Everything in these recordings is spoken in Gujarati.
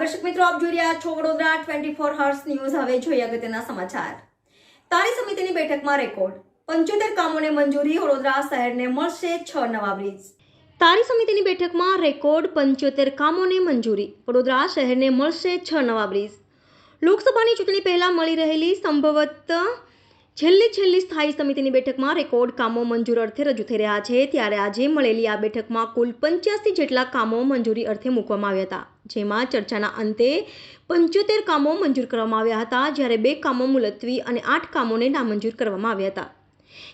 આપ જોઈ રહ્યા છો Vadodara twenty four hours news હવે જોઈએ અગત્યના સમાચાર. તારી સમિતિની બેઠકમાં રેકોર્ડ. પંચોતેર કામોને મંજૂરી વડોદરા શહેરને મળશે છ નવા બ્રિજ. તારી સમિતિની બેઠકમાં રેકોર્ડ પંચોતેર કામોને મંજૂરી. વડોદરા શહેરને મળશે છ નવા બ્રિજ. લોકસભાની ચૂંટણી પહેલાં મળી રહેલી સંભવત છેલ્લી છેલ્લી સ્થાયી સમિતિની બેઠકમાં રેકોર્ડ કામો મંજૂર અર્થે રજૂ થઈ રહ્યા છે. ત્યારે આજે મળેલી આ બેઠકમાં કુલ પંચ્યાસી જેટલા કામો મંજૂરી અર્થે મૂકવામાં આવ્યા હતા. જેમાં ચર્ચાના અંતે પંચોતેર કામો મંજૂર કરવામાં આવ્યા હતા, જ્યારે બે કામો મુલતવી અને આઠ કામોને નામંજૂર કરવામાં આવ્યા હતા.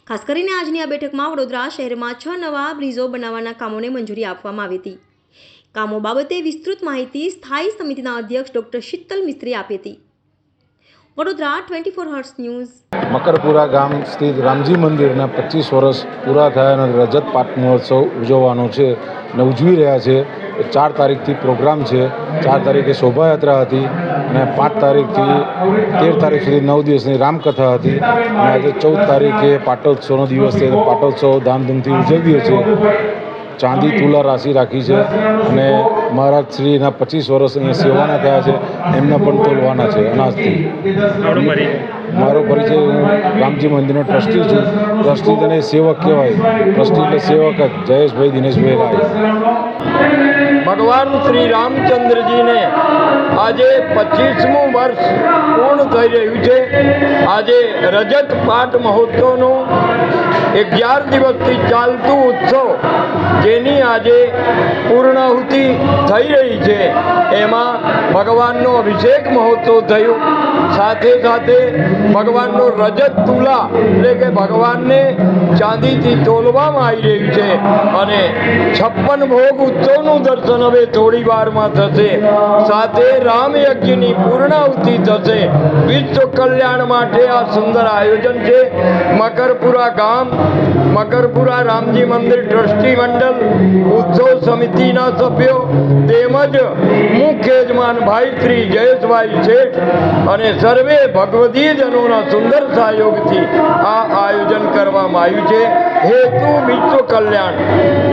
ખાસ કરીને આજની આ બેઠકમાં વડોદરા શહેરમાં છ નવા બ્રિજો બનાવવાના કામોને મંજૂરી આપવામાં આવી હતી. કામો બાબતે વિસ્તૃત માહિતી સ્થાયી સમિતિના અધ્યક્ષ ડોક્ટર શીતલ મિસ્ત્રી આપી હતી. Vadodara twenty four hours news. Makarpura ગામ સ્થિત રામજી મંદિરના પચીસ વર્ષ પૂરા થયા અને રજત પાટ મહોત્સવ ઉજવવાનો છે ને ઉજવી રહ્યા છે. ચાર તારીખથી પ્રોગ્રામ છે. ચાર તારીખે શોભાયાત્રા હતી અને પાંચ તારીખથી તેર તારીખ સુધી નવ દિવસની રામકથા હતી. અને આજે ચૌદ તારીખે પાટોત્સવનો દિવસ છે. પાટોત્સવ ધામધૂમથી ઉજવીએ છીએ. ચાંદી તુલા રાશિ રાખી છે. અને મહારાજ શ્રીના પચીસ વર્ષ અહીંયા સેવાના થયા છે. એમને પણ તોલવાના છે અનાજથી. મારો પરિચય. હું રામજી મંદિરનો ટ્રસ્ટી છું. ટ્રસ્ટી તને સેવક કહેવાય. ટ્રસ્ટી એટલે સેવક જ. જયેશભાઈ દિનેશભાઈ રાય. ભગવાન શ્રી રામચંદ્રજીને આજે પચીસમું વર્ષ પૂર્ણ થઈ રહ્યું છે. આજે રજત પાટ મહોત્સવનું અગિયાર દિવસથી ચાલતું ઉત્સવ જેની આજે પૂર્ણાહુતિ થઈ રહી છે, એમાં ભગવાનનો અભિષેક મહોત્સવ થયો. સાથે સાથે ભગવાનનો રજત તુલા, એટલે કે ભગવાનને ચાંદીથી તોલવામાં આવી રહ્યું છે અને છપ્પન ભોગ ઉત્સવનું દર્શન હવે થોડી વારમાં થશે. સાથે રામ યજ્ઞની પૂર્ણાહુતિ થશે. વિશ્વ કલ્યાણ માટે આ સુંદર આયોજન છે. મકરપુરા ગામ મકરપુરા રામજી મંદિર ટ્રસ્ટી મંડળ ઉત્સવ સમિતિના સભ્યો તેમજ મુખ્ય યજમાન ભાઈ શ્રી જયેશભાઈ શેઠ અને સર્વે ભગવદીજનોના સુંદર સહયોગથી આ આયોજન કરવામાં આવ્યું છે. હેતુ વિશ્વ કલ્યાણ.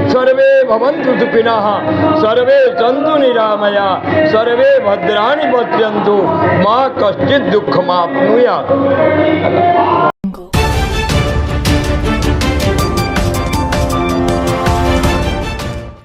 સર્વે ભવંતુ સુખિનઃ, સર્વે સંતુ નિરામયા, સર્વે ભદ્રાણી પશ્યંતુ મા કશ્ચિત દુઃખમાપ્નુયાત